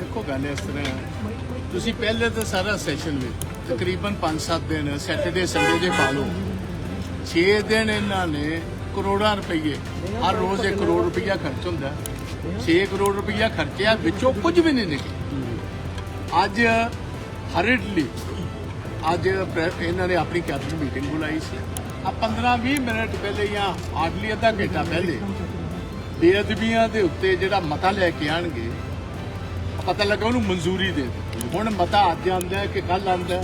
ਦੇਖੋ ਗੱਲ ਇਸ ਤਰ੍ਹਾਂ ਹੈ। ਤੁਸੀਂ ਪਹਿਲੇ ਤਾਂ ਸਾਰਾ ਸੈਸ਼ਨ ਵੀ ਤਕਰੀਬਨ 5-7 ਦਿਨ ਸੈਟਰਡੇ ਸੰਡੇ ਦੇ ਪਾ ਲਓ। 6 ਦਿਨ ਇਹਨਾਂ ਨੇ ਕਰੋੜਾਂ ਰੁਪਏ ਹਰ ਰੋਜ਼ 1 ਕਰੋੜ ਰੁਪਇਆ ਖਰਚ ਹੁੰਦਾ। 6 ਕਰੋੜ ਰੁਪਇਆ ਖਰਚਿਆ, ਵਿੱਚੋਂ ਕੁਝ ਵੀ ਨਹੀਂ ਨਿਕਲਿਆ। ਅੱਜ ਹਰਿਡਲੀ ਅੱਜ ਪ੍ਰੈ- ਇਹਨਾਂ ਨੇ ਆਪਣੀ ਕੈਬਨਿਟ ਮੀਟਿੰਗ ਬੁਲਾਈ ਸੀ। ਆ 15-20 ਮਿੰਟ ਪਹਿਲੇ ਜਾਂ ਆਡਲੀ ਅੱਧਾ ਘੰਟਾ ਪਹਿਲੇ, ਬੇਅਦਬੀਆਂ ਦੇ ਉੱਤੇ ਜਿਹੜਾ ਮਤਾ ਲੈ ਕੇ ਆਣਗੇ ਪਤਾ ਲੱਗਾ ਉਹਨੂੰ ਮਨਜ਼ੂਰੀ ਦੇ ਦਿੱਤੀ। ਹੁਣ ਮਤਾ ਅੱਜ ਆਂਦਾ ਕਿ ਕੱਲ ਆਂਦਾ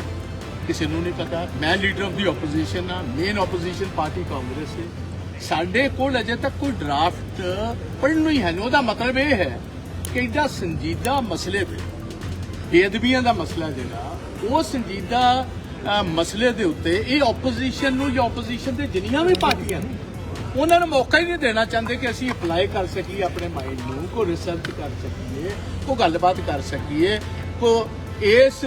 ਕਿਸੇ ਨੂੰ ਨਹੀਂ ਪਤਾ। ਮੈਂ ਲੀਡਰ ਆਫ ਦੀ ਆਪੋਜੀਸ਼ਨ ਆ ਮੇਨ ਆਪੋਜੀਸ਼ਨ ਪਾਰਟੀ ਕਾਂਗਰਸ ਹੈ। ਸਾਡੇ ਕੋਲ ਅਜੇ ਤੱਕ ਕੋਈ ਡਰਾਫਟ ਪੜ੍ਹਨ ਨੂੰ ਹੀ ਹੈ ਨਹੀਂ। ਉਹਦਾ ਮਤਲਬ ਇਹ ਹੈ ਕਿ ਇਹਦਾ ਸੰਜੀਦਾ ਮਸਲੇ ਤੇ, ਬੇਅਦਬੀਆਂ ਦਾ ਮਸਲਾ ਜਿਹੜਾ, ਉਹ ਸੰਜੀਦਾ ਮਸਲੇ ਦੇ ਉੱਤੇ ਇਹ ਆਪੋਜੀਸ਼ਨ ਨੂੰ ਜਾਂ ਆਪੋਜੀਸ਼ਨ ਦੇ ਜਿੰਨੀਆਂ ਵੀ ਪਾਰਟੀਆਂ ਨੇ ਉਹਨਾਂ ਨੂੰ ਮੌਕਾ ਹੀ ਨਹੀਂ ਦੇਣਾ ਚਾਹੁੰਦੇ ਕਿ ਅਸੀਂ ਅਪਲਾਈ ਕਰ ਸਕੀਏ, ਆਪਣੇ ਮਾਈਂਡ ਨੂੰ ਕੋ ਰਿਸਰਚ ਕਰ ਸਕੀਏ ਕੋ ਗੱਲਬਾਤ ਕਰ ਸਕੀਏ ਕੋ ਇਸ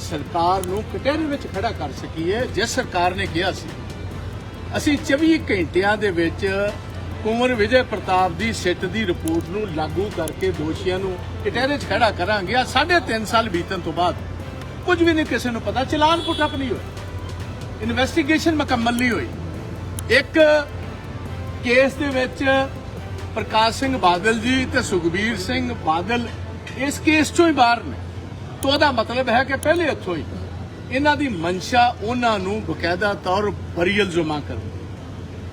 ਸਰਕਾਰ ਨੂੰ ਕਟਹਿਰੇ ਵਿੱਚ ਖੜਾ ਕਰ ਸਕੀਏ, ਜਿਸ ਸਰਕਾਰ ਨੇ ਕਿਹਾ ਸੀ। ਅਸੀਂ 24 ਘੰਟਿਆਂ ਦੇ ਵਿੱਚ ਕੁੰਵਰ ਵਿਜੇ ਪ੍ਰਤਾਪ ਦੀ ਸਿੱਟ ਦੀ ਰਿਪੋਰਟ ਨੂੰ ਲਾਗੂ ਕਰਕੇ ਦੋਸ਼ੀਆਂ ਨੂੰ ਕਟਹਿਰੇ 'ਚ ਖੜਾ ਕਰਾਂਗੇ। ਆ ਸਾਢੇ ਤਿੰਨ ਸਾਲ ਬੀਤਣ ਤੋਂ ਬਾਅਦ ਕੁਝ ਵੀ ਨਹੀਂ ਕਿਸੇ ਨੂੰ ਪਤਾ। ਚਲਾਨ ਪੁੱਟਅਪ ਨਹੀਂ ਹੋਇਆ। ਇਨਵੈਸਟੀਗੇਸ਼ਨ ਮੁਕੰਮਲ ਨਹੀਂ ਹੋਈ। ਇੱਕ ਕੇਸ ਦੇ ਵਿੱਚ ਪ੍ਰਕਾਸ਼ ਸਿੰਘ ਬਾਦਲ ਜੀ ਤੇ ਸੁਖਬੀਰ ਸਿੰਘ ਬਾਦਲ ਇਸ ਕੇਸ ਚੋਂ ਹੀ ਬਾਹਰ ਨੇ। ਤੋਂ ਉਹਦਾ ਮਤਲਬ ਹੈ ਕਿ ਪਹਿਲੇ ਇੱਥੋਂ ਹੀ ਇਹਨਾਂ ਦੀ ਮਨਸ਼ਾ ਉਹਨਾਂ ਨੂੰ ਬਕਾਇਦਾ ਤੌਰ ਬਰੀਅਲ ਜਮਾ ਕਰਨ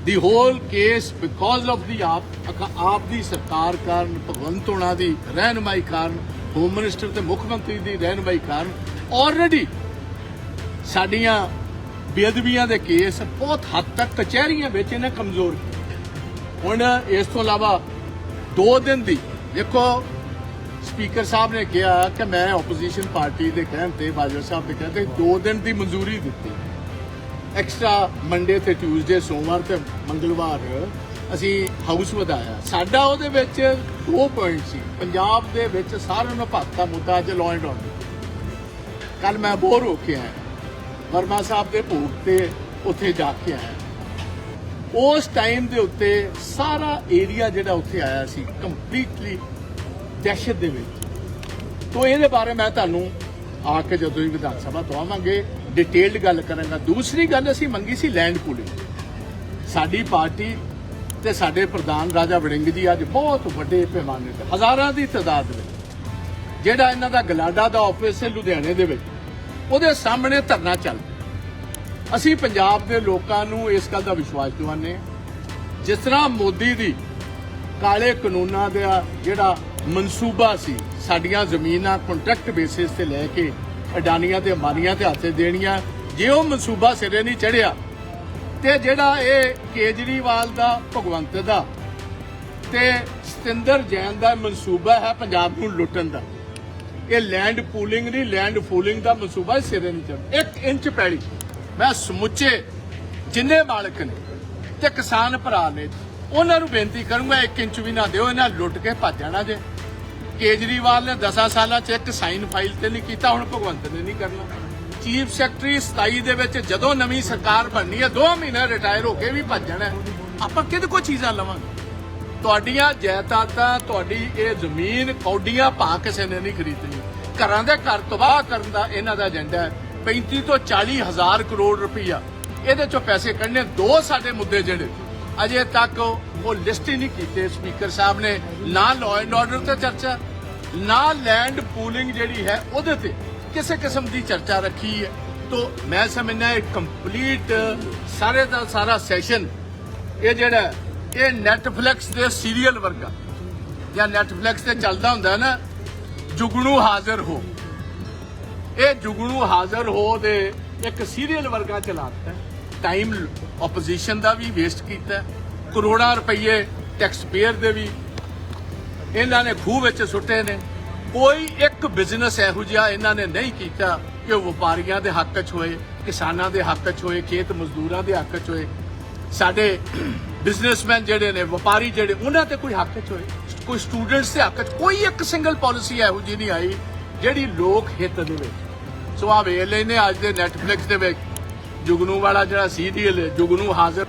ਦੀ whole case because of the AAP AAP ਦੀ ਸਰਕਾਰ ਕਾਰਨ, ਭਗਵੰਤ ਹੋਣਾ ਦੀ ਰਹਿਨਮਾਈ ਕਾਰਨ ਹੋਮ ਮਿਨਿਸਟਰ ਤੇ ਮੁੱਖ ਮੰਤਰੀ ਦੀ ਰਹਿਨਮਾਈ ਕਾਰਨ ਆਲਰੇਡੀ ਸਾਡੀਆਂ ਬੇਅਦਬੀਆਂ ਦੇ ਕੇਸ ਬਹੁਤ ਹੱਦ ਤੱਕ ਕਚਹਿਰੀਆਂ ਵਿੱਚ ਇਹਨੇ ਕਮਜ਼ੋਰ ਕੀਤੇ। ਹੁਣ ਇਸ ਤੋਂ ਇਲਾਵਾ 2 ਦਿਨ ਦੀ, ਦੇਖੋ ਸਪੀਕਰ ਸਾਹਿਬ ਨੇ ਕਿਹਾ ਕਿ ਮੈਂ ਆਪੋਜੀਸ਼ਨ ਪਾਰਟੀ ਦੇ ਕਹਿਣ ਤੇ, ਬਾਜਵਾ ਸਾਹਿਬ ਦੇ ਕਹਿਣ ਤੇ 2 ਦਿਨ ਦੀ ਮਨਜ਼ੂਰੀ ਦਿੱਤੀ। ਐਕਸਟਰਾ ਮੰਡੇ ਤੇ ਟਿਊਜ਼ਡੇ ਸੋਮਵਾਰ ਤੇ ਮੰਗਲਵਾਰ ਅਸੀਂ ਹਾਊਸ ਵਧਾਇਆ। ਸਾਡਾ ਉਹਦੇ ਵਿੱਚ ਦੋ ਪੁਆਇੰਟ ਸੀ। ਪੰਜਾਬ ਦੇ ਵਿੱਚ ਸਾਰਿਆਂ ਨੂੰ ਭਗਤਾ ਮੁੱਦਾ ਅੱਜ ਲਾਅ ਐਂਡ ਆਰਡਰ ਕੱਲ ਮੈਂ ਬੋਰ ਹੋ ਕੇ ਆਇਆ। ਵਰਮਾ ਸਾਹਿਬ ਦੇ ਭੋਗ ਤੇ ਉੱਥੇ ਜਾ ਕੇ ਆਇਆ। ਉਸ ਟਾਈਮ ਦੇ ਉੱਤੇ ਸਾਰਾ ਏਰੀਆ ਜਿਹੜਾ ਉੱਥੇ ਆਇਆ ਸੀ ਕੰਪਲੀਟਲੀ ਦਹਿਸ਼ਤ ਦੇ ਵਿੱਚ। ਤੋਂ ਇਹਦੇ ਬਾਰੇ ਮੈਂ ਤੁਹਾਨੂੰ ਆ ਕੇ ਜਦੋਂ ਹੀ ਵਿਧਾਨ ਸਭਾ ਤੋਂ ਆਵਾਂਗੇ ਡਿਟੇਲਡ ਗੱਲ ਕਰਾਂਗਾ। ਦੂਸਰੀ ਗੱਲ ਅਸੀਂ ਮੰਗੀ ਸੀ ਲੈਂਡ ਪੂਲਿੰਗ ਸਾਡੀ ਪਾਰਟੀ ਤੇ ਸਾਡੇ ਪ੍ਰਧਾਨ ਰਾਜਾ ਵੜਿੰਗ ਜੀ ਅੱਜ ਬਹੁਤ ਵੱਡੇ ਪੈਮਾਨੇ ਤੇ ਹਜ਼ਾਰਾਂ ਦੀ ਤਾਦਾਦ ਵਿੱਚ, ਜਿਹੜਾ ਇਹਨਾਂ ਦਾ ਗਲਾਡਾ ਦਾ ਆਫਿਸ ਹੈ ਲੁਧਿਆਣੇ ਦੇ ਵਿੱਚ, ਉਹਦੇ ਸਾਹਮਣੇ ਧਰਨਾ ਚੱਲ ਅਸੀਂ ਪੰਜਾਬ ਦੇ ਲੋਕਾਂ ਨੂੰ ਇਸ ਗੱਲ ਦਾ ਵਿਸ਼ਵਾਸ ਦਿਵਾਉਂਦੇ ਜਿਸ ਤਰ੍ਹਾਂ ਮੋਦੀ ਦੀ ਕਾਲੇ ਕਾਨੂੰਨਾਂ ਦਾ ਜਿਹੜਾ ਮਨਸੂਬਾ ਸੀ, ਸਾਡੀਆਂ ਜ਼ਮੀਨਾਂ ਕੰਟਰੈਕਟ ਬੇਸਿਸ ਤੇ ਲੈ ਕੇ ਅਡਾਨੀਆਂ ਤੇ ਅੰਬਾਨੀਆਂ ਤੇ ਹੱਥੇ ਦੇਣੀਆਂ, ਜੇ ਉਹ ਮਨਸੂਬਾ ਸਿਰੇ ਨਹੀਂ ਚੜਿਆ ਤੇ ਜਿਹੜਾ ਇਹ ਕੇਜਰੀਵਾਲ ਦਾ, ਭਗਵੰਤ ਦਾ ਤੇ ਸਤਿੰਦਰ ਜੈਨ ਦਾ ਮਨਸੂਬਾ ਹੈ ਪੰਜਾਬ ਨੂੰ ਲੁੱਟਣ ਦਾ। ਇਹ ਲੈਂਡ ਪੂਲਿੰਗ ਨਹੀਂ ਲੈਂਡ ਫੂਲਿੰਗ ਦਾ ਮਨਸੂਬਾ ਸਿਰੇ ਨਹੀਂ ਚੜ੍ਹ ਇੱਕ ਇੰਚ ਪੈੜੀ ਮੈਂ ਸਮੁੱਚੇ ਜਿੰਨੇ ਮਾਲਕ ਨੇ ਤੇ ਕਿਸਾਨ ਭਰਾ ਨੇ, ਉਹਨਾਂ ਨੂੰ ਬੇਨਤੀ ਕਰੂੰਗਾ ਇੱਕ ਇੰਚ ਵੀ ਨਾ ਦਿਓ, ਇਹਨਾਂ ਲੁੱਟ ਕੇ ਭੱਜ ਜਾਣਾ ਜੇ। ਕੇਜਰੀਵਾਲ ਨੇ 10 ਸਾਲਾਂ 'ਚ ਇੱਕ ਸਾਈਨ ਫਾਈਲ ਤੇ ਨਹੀਂ ਕੀਤਾ, ਹੁਣ ਭਗਵੰਤ ਨੇ ਨਹੀਂ ਕਰਨਾ। ਚੀਫ ਸੈਕਟਰੀ 27 ਦੇ ਵਿੱਚ ਜਦੋਂ ਨਵੀਂ ਸਰਕਾਰ ਬਣਨੀ ਹੈ 2 ਮਹੀਨੇ ਰਿਟਾਇਰ ਹੋ ਕੇ ਵੀ ਭੱਜ ਜਾਣਾ ਆਪਾਂ ਕਿਹਦੇ ਕੋ ਚੀਜ਼ਾਂ ਲਵਾਂਗੇ? ਤੁਹਾਡੀਆਂ ਜਾਇਦਾਦਾਂ, ਤੁਹਾਡੀ ਇਹ ਜ਼ਮੀਨ ਕੌਡੀਆਂ ਪਾ ਕਿਸੇ ਨੇ ਨਹੀਂ ਖਰੀਦਣੀ। ਘਰਾਂ ਦੇ ਘਰ ਤਬਾਹ ਕਰਨ ਦਾ ਇਹਨਾਂ ਦਾ ਏਜੰਡਾ ਹੈ। 35 ਤੋਂ 40 ਹਜ਼ਾਰ ਕਰੋੜ ਰੁਪਈਆ। ਇਹਦੇ ਚੋਂ ਪੈਸੇ ਕੱਢਣੇ ਦੋ ਸਾਡੇ ਮੁੱਦੇ ਜਿਹੜੇ। ਅਜੇ ਤੱਕ ਉਹ ਲਿਸਟ ਹੀ ਨਹੀਂ ਕੀਤੇ ਸਪੀਕਰ ਸਾਹਿਬ ਨੇ। ਨਾ ਲਾਅ ਐਂਡ ਆਰਡਰ ਤੇ ਚਰਚਾ, ਨਾ ਲੈਂਡ ਪੂਲਿੰਗ ਜਿਹੜੀ ਹੈ ਉਹਦੇ ਤੇ ਕਿਸੇ ਕਿਸਮ ਦੀ ਚਰਚਾ ਰੱਖੀ ਹੈ। ਤੋਂ ਮੈਂ ਸਮਝਦਾ ਇਹ ਕੰਪਲੀਟ ਸਾਰੇ ਦਾ ਸਾਰਾ ਸੈਸ਼ਨ ਇਹ ਜਿਹੜਾ ਇਹ ਨੈਟਫਲਿਕਸ ਦੇ ਸੀਰੀਅਲ ਵਰਗਾ। ਜਾਂ ਨੈਟਫਲਿਕਸ ਤੇ ਚੱਲਦਾ ਹੁੰਦਾ ਨਾ, ਜੁਗਣੂ ਹਾਜ਼ਰ ਹੋ। ਇਹ ਜੁਗਣੂ ਹਾਜ਼ਰ ਹੋ ਦੇ ਇੱਕ ਸੀਰੀਅਲ ਵਰਗਾ ਚਲਾਤਾ ਟਾਈਮ ਆਪੋਜੀਸ਼ਨ ਦਾ ਵੀ ਵੇਸਟ ਕੀਤਾ ਕਰੋੜਾਂ ਰੁਪਏ ਟੈਕਸ ਪੇਅਰ ਦੇ ਵੀ ਇਹਨਾਂ ਨੇ ਖੂਹ ਵਿੱਚ ਸੁੱਟੇ ਨੇ। ਕੋਈ ਇੱਕ ਬਿਜ਼ਨਸ ਇਹੋ ਜਿਹਾ ਇਹਨਾਂ ਨੇ ਨਹੀਂ ਕੀਤਾ ਕਿ ਉਹ ਵਪਾਰੀਆਂ ਦੇ ਹੱਕ 'ਚ ਹੋਏ, ਕਿਸਾਨਾਂ ਦੇ ਹੱਕ 'ਚ ਹੋਏ, ਖੇਤ ਮਜ਼ਦੂਰਾਂ ਦੇ ਹੱਕ 'ਚ ਹੋਏ। ਸਾਡੇ ਬਿਜ਼ਨਸਮੈਨ ਜਿਹੜੇ ਨੇ, ਵਪਾਰੀ ਜਿਹੜੇ, ਉਹਨਾਂ ਤੇ ਕੋਈ ਹੱਕ 'ਚ ਹੋਏ। ਕੋਈ ਸਟੂਡੈਂਟਸ ਦੇ ਹੱਕ 'ਚ, ਕੋਈ ਇੱਕ ਸਿੰਗਲ ਪਾਲਿਸੀ ਇਹੋ ਜਿਹੀ ਨਹੀਂ ਆਈ ਜਿਹੜੀ ਲੋਕ ਹਿੱਤ ਦੇ ਵਿੱਚ। ਸੋ ਆ ਵੇਖ ਲੈਨੇ ਅੱਜ ਦੇ ਨੈਟਫਲਿਕਸ ਦੇ ਵਿੱਚ। ਜੁਗਨੂ ਵਾਲਾ ਜਿਹੜਾ ਸੀਰੀਅਲ ਹੈ ਜੁਗਨੂ ਹਾਜ਼ਰ